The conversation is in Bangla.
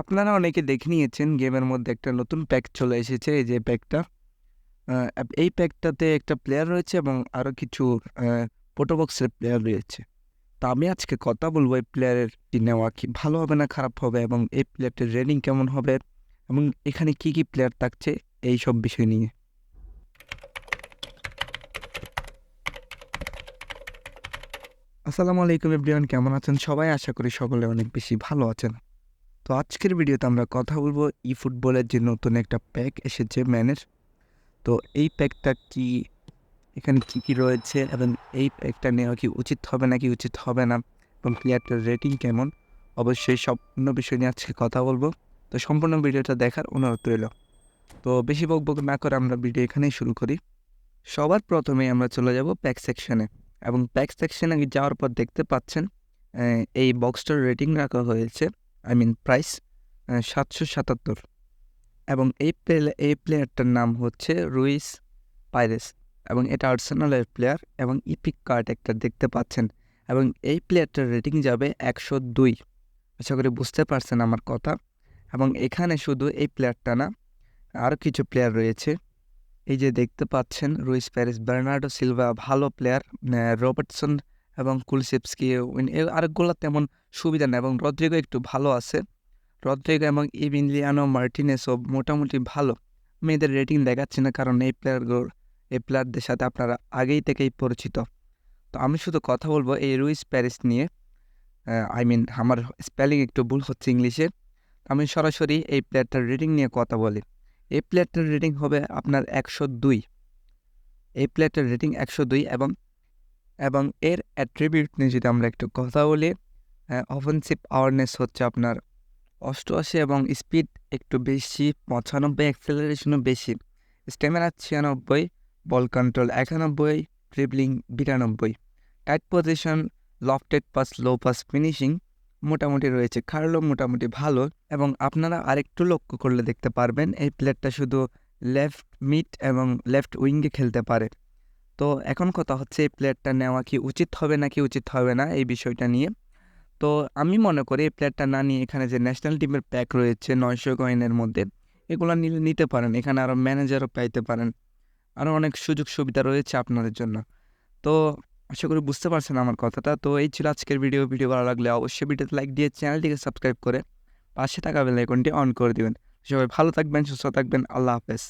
আপনারা অনেকে দেখে নিয়েছেন গেমের মধ্যে একটা নতুন প্যাক চলে এসেছে, এই যে প্যাকটা এই প্যাকটাতে একটা প্লেয়ার রয়েছে এবং আরও কিছু পোটোবক্সের প্লেয়ার রয়েছে। তো আমি আজকে কথা বলব এই প্লেয়ারের নেওয়া কি ভালো হবে না খারাপ হবে এবং এই প্লেয়ারটির রেটিং কেমন হবে এবং এখানে কি কি প্লেয়ার থাকছে, এই সব বিষয় নিয়ে। আসসালামু আলাইকুম এভরিওয়ান, কেমন আছেন সবাই? আশা করি সকলে অনেক বেশি ভালো আছেন। তো আজকের ভিডিওতে আমরা কথা বলব ই ফুটবলের যে নতুন একটা প্যাক এসেছে ম্যানের। তো এই প্যাকটা কি, এখানে কী কী রয়েছে এবং এই প্যাকটা নেওয়া কি উচিত হবে নাকি উচিত হবে না এবং প্লেয়ারটার রেটিং কেমন, অবশ্যই সম্পূর্ণ বিষয় নিয়ে আজকে কথা বলব। তো সম্পূর্ণ ভিডিওটা দেখার অনুরোধ রইল। তো বেশি বক বক না করে আমরা ভিডিও এখানেই শুরু করি। সবার প্রথমে আমরা চলে যাব প্যাক সেকশনে এবং প্যাক সেকশনে যাওয়ার পর দেখতে পাচ্ছেন এই বক্সটার রেটিং রাখা হয়েছে। আই মিন প্রাইস সাতশো সাতাত্তর। এবং এই প্লে, এই প্লেয়ারটার নাম হচ্ছে রুইস পাইরেস। এবং এটা আর্সেনালের প্লেয়ার এবং ইপিক কার্ড একটা দেখতে পাচ্ছেন। এবং এই প্লেয়ারটার রেটিং যাবে একশো দুই। আশা করি বুঝতে পারছেন আমার কথা। এবং এখানে শুধু এই প্লেয়ারটা না আরও কিছু প্লেয়ার রয়েছে। এই যে দেখতে পাচ্ছেন রুইস প্যারিস বার্নার্ডো সিলভা ভালো প্লেয়ার রবার্টসন এবং কুলসেপসকি আরেকগুলো তেমন সুবিধা নেই এবং রদ্রিগো একটু ভালো আছে। রদ্রিগো এবং ইভিনলিয়ানো মার্টিনেসও মোটামুটি ভালো। আমি এদের রেটিং দেখাচ্ছি না কারণ এই প্লেয়ারগুলোর, এই প্লেয়ারদের সাথে আপনারা আগেই থেকেই পরিচিত। তো আমি শুধু কথা বলব এই রুইস প্যারিস নিয়ে। আই মিন আমার স্পেলিং একটু ভুল হচ্ছে ইংলিশে। আমি সরাসরি এই প্লেয়ারটার রেটিং নিয়ে কথা বলি। এই প্লেয়ারটার রেটিং হবে আপনার একশো দুই। এই প্লেয়ারটার রেটিং একশো দুই এবং এবং এর অ্যাট্রিবিউট নিয়ে যদি আমরা একটু কথা বলি অফেন্সিভ আওয়ারনেস হচ্ছে আপনার অষ্টআশি এবং স্পিড একটু বেশি, পঁচানব্বই অ্যাক্সেলারেশনও বেশি স্টেমিনা ছিয়ানব্বই বল কন্ট্রোল একানব্বই ড্রিবলিং বিরানব্বই tight position lofted pass low pass finishing মোটামুটি রয়েছে খারলো মোটামুটি ভালো এবং আপনারা আরেকটু লক্ষ্য করলে দেখতে পারবেন এই প্লেয়ারটা শুধু লেফট মিড এবং লেফট উইঙ্গে খেলতে পারে। তো এখন কথা হচ্ছে এই প্লেয়ারটা নেওয়া কি উচিত হবে নাকি উচিত হবে না এই বিষয়টা নিয়ে। তো আমি মনে করি এই প্লেয়ারটা না নিয়ে এখানে যে ন্যাশনাল টিমের প্যাক রয়েছে নয়শো কয়েনের মধ্যে, এগুলো নিতে পারেন। এখানে আরও ম্যানেজারও পাইতে পারেন। আরও অনেক সুযোগ সুবিধা রয়েছে আপনাদের জন্য। তো আশা করি বুঝতে পারছেন আমার কথাটা। তো এই ছিল আজকের ভিডিও ভিডিও ভালো লাগলে অবশ্যই ভিডিওতে লাইক দিয়ে চ্যানেলটিকে সাবস্ক্রাইব করে পাশে থাকা বেল আইকনটি অন করে দিবেন। সবাই ভালো থাকবেন, সুস্থ থাকবেন। আল্লাহ হাফেজ।